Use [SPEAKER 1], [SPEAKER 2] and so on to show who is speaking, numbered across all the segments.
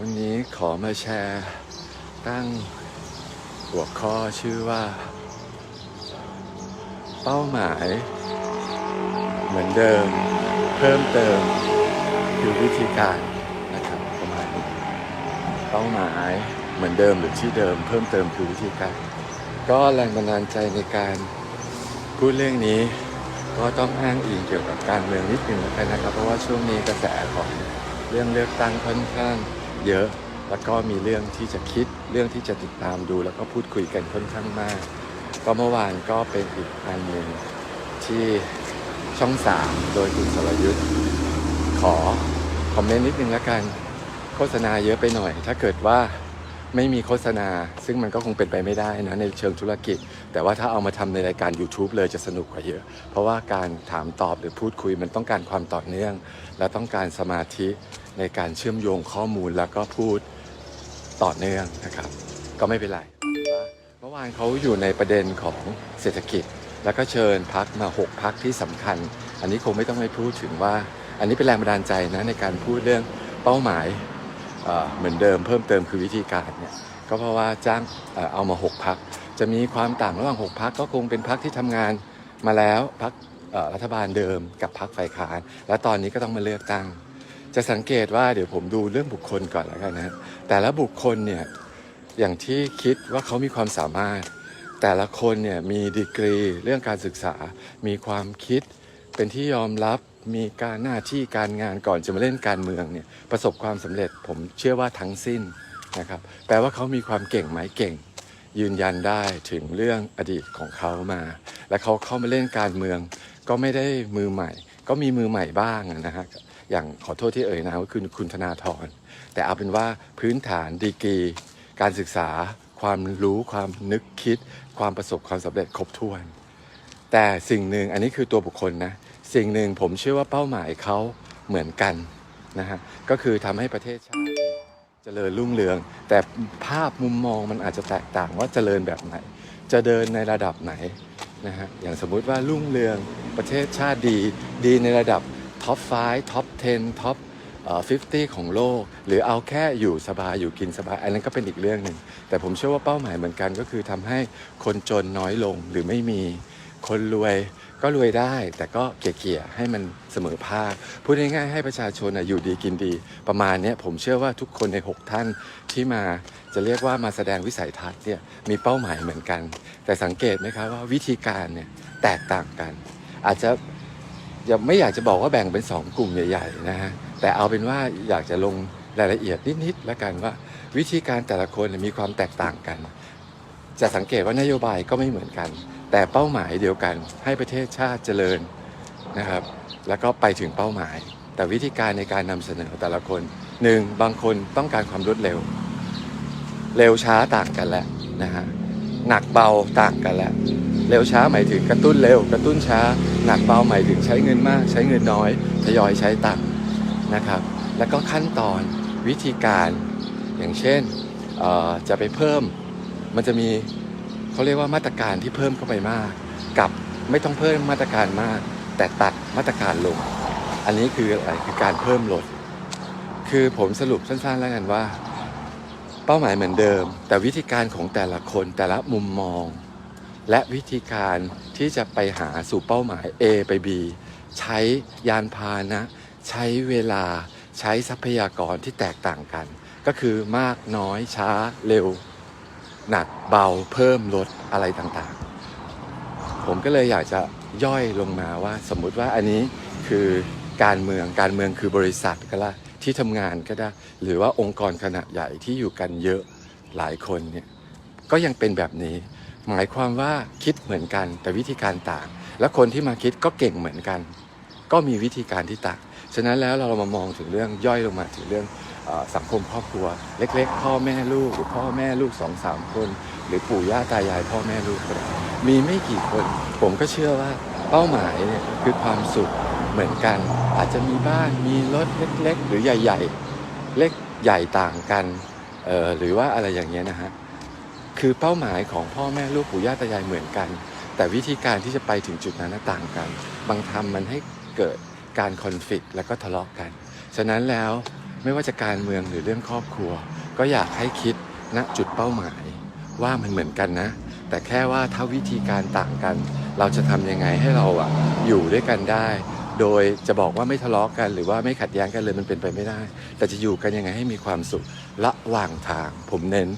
[SPEAKER 1] วันนี้ขอมาแชร์ ตั้งหัวข้อชื่อว่า เป้าหมาย เหมือนเดิม เพิ่มเติม คือวิธีการนะครับประมาณนี้เป้าหมายเหมือนเดิมหรือที่เดิม เพิ่มเติมคือวิธีการ ก็แรงบันดาลใจในการพูดเรื่องนี้ก็ต้องอ้างอิงเกี่ยวกับการเมืองนิดนึงแล้วกันนะครับ เพราะว่าช่วงนี้กระแสของเรื่องเลือกตั้งค่อนข้าง เยอะ แล้วก็มีเรื่องที่จะคิดเรื่องที่จะติดตามดู แล้วก็พูดคุยกันค่อนข้างมาก ก็เมื่อวานก็เป็นอีกอันหนึ่งที่ช่องสามโดยคุณสรยุทธ์ขอคอมเมนต์นิดนึงแล้วกัน โฆษณาเยอะไปหน่อย ถ้าเกิดว่าไม่มีโฆษณา ซึ่งมันก็คงเป็นไปไม่ได้นะในเชิงธุรกิจ แต่ว่าถ้าเอามาทำในรายการ YouTube เลยจะสนุกกว่าเยอะ เพราะว่าการถามตอบหรือพูดคุยมันต้องการความต่อเนื่อง และต้องการสมาธิ ในการเชื่อมโยงข้อมูลแล้วก็พูดต่อเนื่องนะครับ ก็ไม่เป็นไรเมื่อวานเขาอยู่ในประเด็นของเศรษฐกิจ แล้วก็เชิญพักมา 6 พักที่สำคัญ อันนี้คงไม่ต้องไปพูดถึงว่า อันนี้เป็นแรงบันดาลใจนะในการพูดเรื่องเป้าหมายเเหมือนเดิมเพิ่มเติมคือวิธีการเนี่ยก็เพราะว่าจ้างเอเอามา 6 พัก จะมีความต่างระหว่าง 6 พักก็คงเป็นพักที่ทำงานมาแล้วพักรัฐบาลเดิมกับพักฝ่ายค้าน และตอนนี้ก็ต้องมาเลือกตั้ง จะสังเกตว่าเดี๋ยวผมดูเรื่องบุคคลก่อนแล้วกันนะแต่ละบุคคลเนี่ยอย่างที่คิดว่าเขามีความสามารถ แต่ละคนเนี่ยมีดีกรีเรื่องการศึกษา มีความคิด เป็นที่ยอมรับมีการหน้าที่การงานก่อนจะมาเล่นการเมืองเนี่ยประสบความสำเร็จผมเชื่อว่าทั้งสิ้นนะครับแปลว่าเขามีความเก่งไหมเก่ง ยืนยันได้ถึงเรื่องอดีตของเขามา และเขาเข้ามาเล่นการเมือง ก็ไม่ได้มือใหม่ ก็มีมือใหม่บ้างนะฮะ อย่างขอโทษที่เอ่ยนามก็คือคุณธนาธรแต่เอาเป็นว่าพื้นฐานดีกรีการศึกษา ความรู้ความนึกคิด ความประสบความสำเร็จครบถ้วน แต่สิ่งหนึ่งอันนี้คือตัวบุคคลนะ สิ่งหนึ่งผมเชื่อว่าเป้าหมายเขาเหมือนกันนะฮะก็คือทำให้ประเทศชาติเจริญรุ่งเรือง แต่ภาพมุมมองมันอาจจะแตกต่างว่าเจริญแบบไหน จะเดินในระดับไหนนะฮะอย่างสมมุติว่ารุ่งเรืองประเทศชาติดีดีในระดับ ท็อป 5 ท็อป 10 ท็อป50 ของโลก หรือเอาแค่อยู่สบายอยู่กินสบาย อันนั้นก็เป็นอีกเรื่องหนึ่ง แต่ผมเชื่อว่าเป้าหมายเหมือนกันก็คือทำให้คนจนน้อยลงหรือไม่มีคนรวยก็รวยได้ แต่ก็เกี่ยๆให้มันเสมอภาค พูดง่ายๆให้ประชาชนอยู่ดีกินดี ประมาณนี้ผมเชื่อว่าทุกคนใน 6 ท่านที่มาจะเรียกว่ามาแสดงวิสัยทัศน์เนี่ยมีเป้าหมายเหมือนกัน แต่สังเกตไหมครับว่าวิธีการเนี่ยแตกต่างกัน อาจจะ ยังไม่อยากจะบอกว่าแบ่งเป็น 2 กลุ่มใหญ่ๆนะฮะแต่เอาเป็นว่าอยากจะลงรายละเอียดนิดๆแล้วกันว่า วิธีการแต่ละคนมีความแตกต่างกัน จะสังเกตว่านโยบายก็ไม่เหมือนกัน แต่เป้าหมายเดียวกัน ให้ประเทศชาติเจริญนะครับ แล้วก็ไปถึงเป้าหมาย แต่วิธีการในการนำเสนอแต่ละคนหนึ่งบางคนต้องการความรวดเร็ว เร็วช้าต่างกันแหล้วนะฮะหนักเบาต่างกันแหล้วเร็วช้าหมายถึงกระตุ้นเร็ว กระตุ้นช้า หนักเบาหมายถึงใช้เงินมาก ใช้เงินน้อยทยอยใช้ต่างนะครับ แล้วก็ขั้นตอนวิธีการอย่างเช่นจะไปเพิ่มมันจะมีเขาเรียกว่ามาตรการที่เพิ่มเข้าไปมาก กับไม่ต้องเพิ่มมาตรการมาก แต่ตัดมาตรการลง อันนี้คืออะไรคือการเพิ่มลด คือผมสรุปสั้นๆแล้วกันว่า เป้าหมายเหมือนเดิม แต่วิธีการของแต่ละคนแต่ละมุมมอง และวิธีการที่จะไปหาสู่เป้าหมาย A ไป B ใช้ยานพาหนะ ใช้เวลา ใช้ทรัพยากรที่แตกต่างกัน ก็คือมากน้อยช้าเร็ว หนักเบาเพิ่มลดอะไรต่างๆ ผมก็เลยอยากจะย่อยลงมาว่า สมมุติว่าอันนี้คือการเมืองการเมืองคือบริษัทก็ได้ที่ทำงานก็ได้ หรือว่าองค์กรขนาดใหญ่ที่อยู่กันเยอะหลายคนเนี่ยก็ยังเป็นแบบนี้ หมายความว่าคิดเหมือนกัน แต่วิธีการต่าง และคนที่มาคิดก็เก่งเหมือนกัน ก็มีวิธีการที่ต่างฉะนั้นแล้วเรามามองถึงเรื่องย่อยลงมาถึงเรื่องสังคมครอบครัว เล็ก ๆ พ่อแม่ลูกหรือพ่อแม่ลูกสองสามคน หรือปู่ย่าตายาย พ่อแม่ลูกมีไม่กี่คน ผมก็เชื่อว่าเป้าหมายเนี่ยคือความสุขเหมือนกัน อาจจะมีบ้านมีรถเล็ก ๆ หรือใหญ่ ๆ เล็กใหญ่ต่างกันหรือว่าอะไรอย่างเงี้ยนะฮะ คือเป้าหมายของพ่อแม่ลูกปู่ย่าตายายเหมือนกัน แต่วิธีการที่จะไปถึงจุดนั้นต่างกัน บางทำมันให้เกิดการคอนฟ lict แล้วก็ทะเลาะกัน ฉะนั้นแล้วไม่ว่าจะการเมืองหรือเรื่องครอบครัว ก็อยากให้คิดณจุดเป้าหมายว่ามันเหมือนกันนะ แต่แค่ว่าถ้าวิธีการต่างกัน เราจะทำยังไงให้เราอะอยู่ด้วยกันได้ โดยจะบอกว่าไม่ทะเลาะกัน หรือว่าไม่ขัดแย้งกันเลยมันเป็นไปไม่ได้ แต่จะอยู่กันยังไงให้มีความสุขระหว่างทางผมเน้น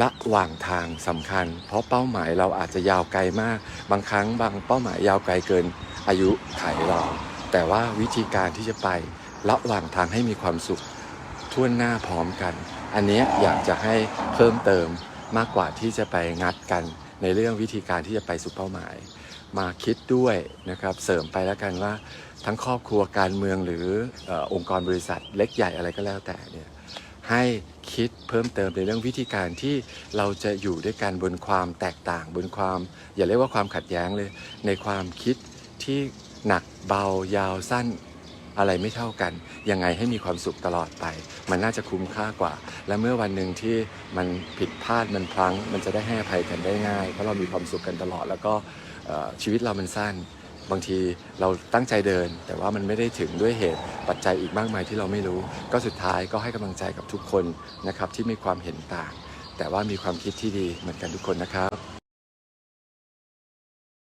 [SPEAKER 1] ระหว่างทางสำคัญ เพราะเป้าหมายเราอาจจะยาวไกลมาก บางครั้งบางเป้าหมายยาวไกลเกินอายุไขเรา แต่ว่าวิธีการที่จะไประหว่างทางให้มีความสุขทั่วหน้าพร้อมกัน อันนี้อยากจะให้เพิ่มเติมมากกว่าที่จะไปงัดกัน ในเรื่องวิธีการที่จะไปสู่เป้าหมาย มาคิดด้วยนะครับเสริมไปแล้วกันว่า ทั้งครอบครัวการเมืองหรือออองค์กรบริษัทเล็กใหญ่อะไรก็แล้วแต่เนี่ย ให้คิดเพิ่มเติมในเรื่องวิธีการที่เราจะอยู่ด้วยกันบนความแตกต่างบนความ อย่าเรียกว่าความขัดแย้งเลย ในความคิดที่หนักเบายาวสั้นอะไรไม่เท่ากัน ยังไงให้มีความสุขตลอดไป มันน่าจะคุ้มค่ากว่า และเมื่อวันหนึ่งที่มันผิดพลาดมันพลั้ง มันจะได้ให้อภัยกันได้ง่าย เพราะเรามีความสุขกันตลอด แล้วก็ชีวิตเรามันสั้น บางทีเราตั้งใจเดิน แต่ว่ามันไม่ได้ถึงด้วยเหตุปัจจัยอีกมากมายที่เราไม่รู้ ก็สุดท้ายก็ให้กำลังใจกับทุกคนนะครับที่มีความเห็นต่าง แต่ว่ามีความคิดที่ดีเหมือนกันทุกคนนะครับ